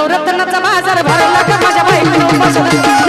नवरत्नाचा बाजार भरला का माझ्या बाईक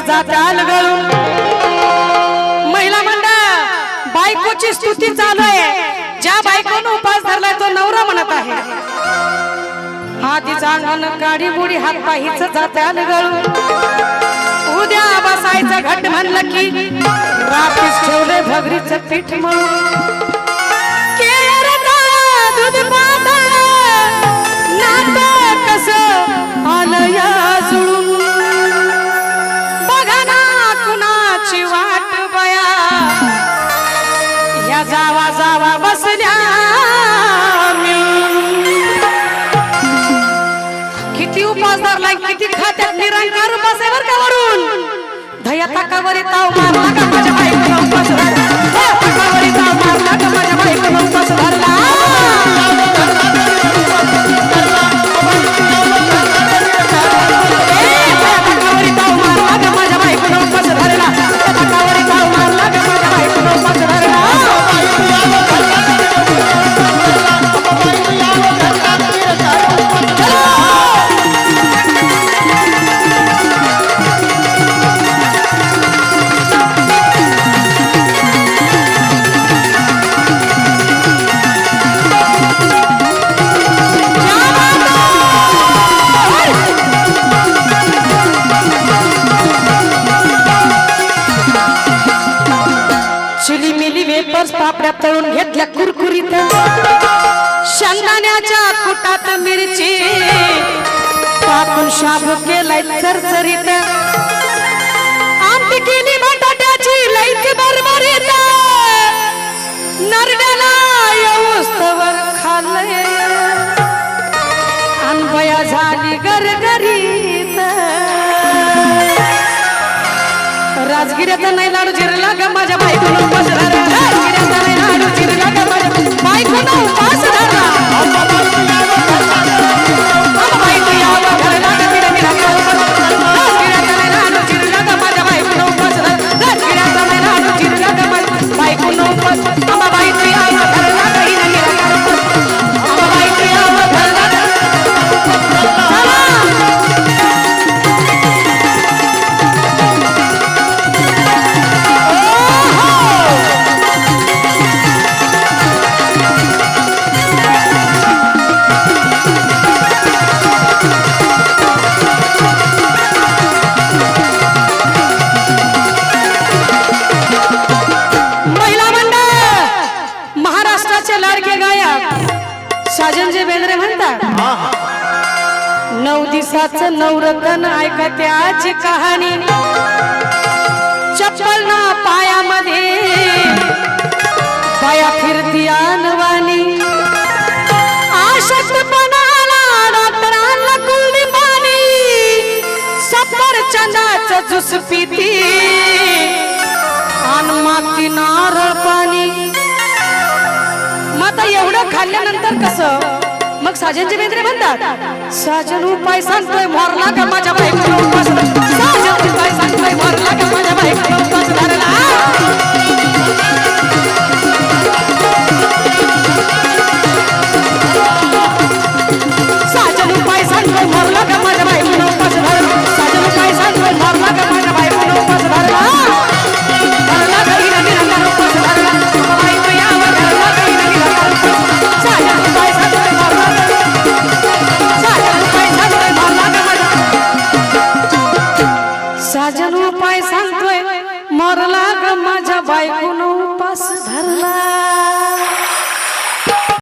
पाहीच जात्याल गळून. महिला मंडळ बायकोची स्तुती चालू आहे. ज्या बायकोनं उपास धरलाय तो नवरा म्हणत आहे. आधी अंगण काडी मुडी हात पाहीच जात्याल गळून. उद्या बसायचं घट म्हणलं की रात्रीच ठेवले भगरीचं पीठ म्हणून. धया ताकावरी ताव मारला का तळून घेतल्या कुरकुरीत. शेंगदाण्याच्या कुटात मिरची. टाकून शाबू केलाय चरचरीत. आमटी केली बटाट्याची लईच बरबरीत. नरड्याला येऊस्तवर खाल्लंय. अनबया झाली गरगरीत. राजगिऱ्याचा नाही लाडू चिरला ग माझ्या बायकोनं महाराष्ट्राचे लाडके गायक साजनजी बेंद्रे म्हणतात नऊ दिवसाचं नवरत्न ऐका त्याची कहाणी. चप्पल ना पायामध्ये पाया फिरती आनवानी आशक्तपणाला डॉक्टरांना कुलदी पाणी पिती आणि माती नारळ पाणी. सगळं खाल्ल्यानंतर कसं? मग साजनचे बेंद्रे म्हणतात साजन उपाय सांगतोय मोरला का माझ्या बायकोला उपास